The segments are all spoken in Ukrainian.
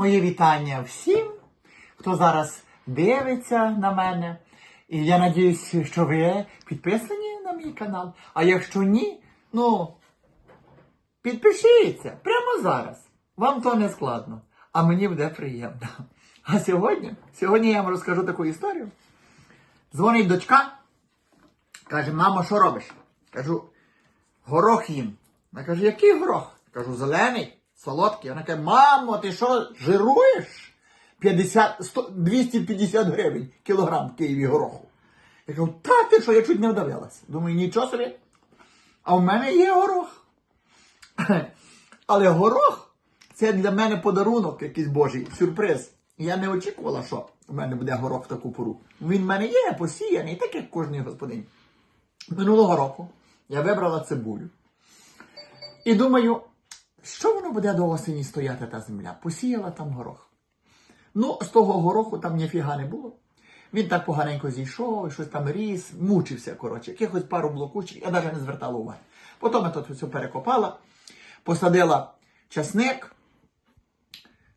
Моє вітання всім, хто зараз дивиться на мене. І я надіюсь, що ви підписані на мій канал. А якщо ні, ну підпишіться прямо зараз. Вам то не складно, а мені буде приємно. А сьогодні, сьогодні я вам розкажу таку історію. Дзвонить дочка, каже, мамо, що робиш? Кажу, горох їм. Вона каже, який горох? Кажу, зелений, солодкий. Вона каже, мамо, ти що, жируєш? 50, 100, 250 гривень кілограм в Києві гороху. Я кажу, та ти що, я чуть не вдавилася. Думаю, нічого собі. А в мене є горох. Але горох це для мене подарунок, якийсь божий, сюрприз. Я не очікувала, що в мене буде горох в таку пору. Він в мене є посіяний, так як кожній господині. Минулого року я вибрала цибулю. І думаю, що воно буде до осені стояти та земля? Посіяла там горох. Ну, з того гороху там ніфіга не було. Він так поганенько зійшов, щось там ріс, мучився, коротше, якихось пару блокучих, я навіть не звертала уваги. Потім я тут все перекопала, посадила часник.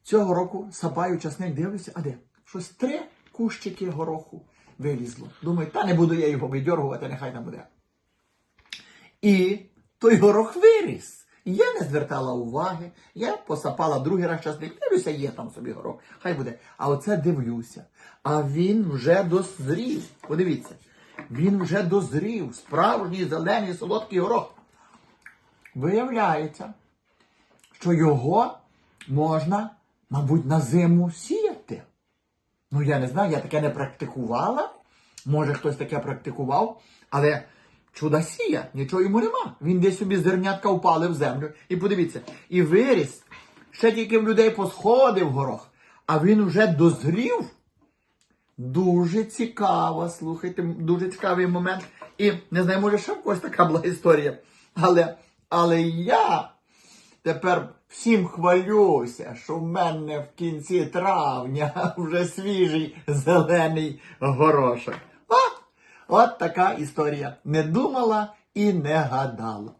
Цього року сапаю часник, дивлюся, а де? Щось три кущики гороху вилізло. Думаю, та не буду я його видьоргувати, нехай там буде. І той горох виріс. Я не звертала уваги, я посапала другий раз часник, дивлюся, є там собі горох, хай буде. А оце дивлюся. А він вже дозрів. Подивіться, він вже дозрів. Справжній зелений солодкий горох. Виявляється, що його можна, мабуть, на зиму сіяти. Ну, я не знаю, я таке не практикувала. Може, хтось таке практикував, але чудосія, нічого йому нема. Він десь собі зернятка впали в землю. І подивіться, і виріс. Ще тільки в людей посходив горох, а він уже дозрів. Дуже цікаво, слухайте, дуже цікавий момент. І не знаю, може, ще в когось така була історія. Але, але я тепер всім хвалюся, що в мене в кінці травня вже свіжий зелений горошок. От така історія. Не думала і не гадала.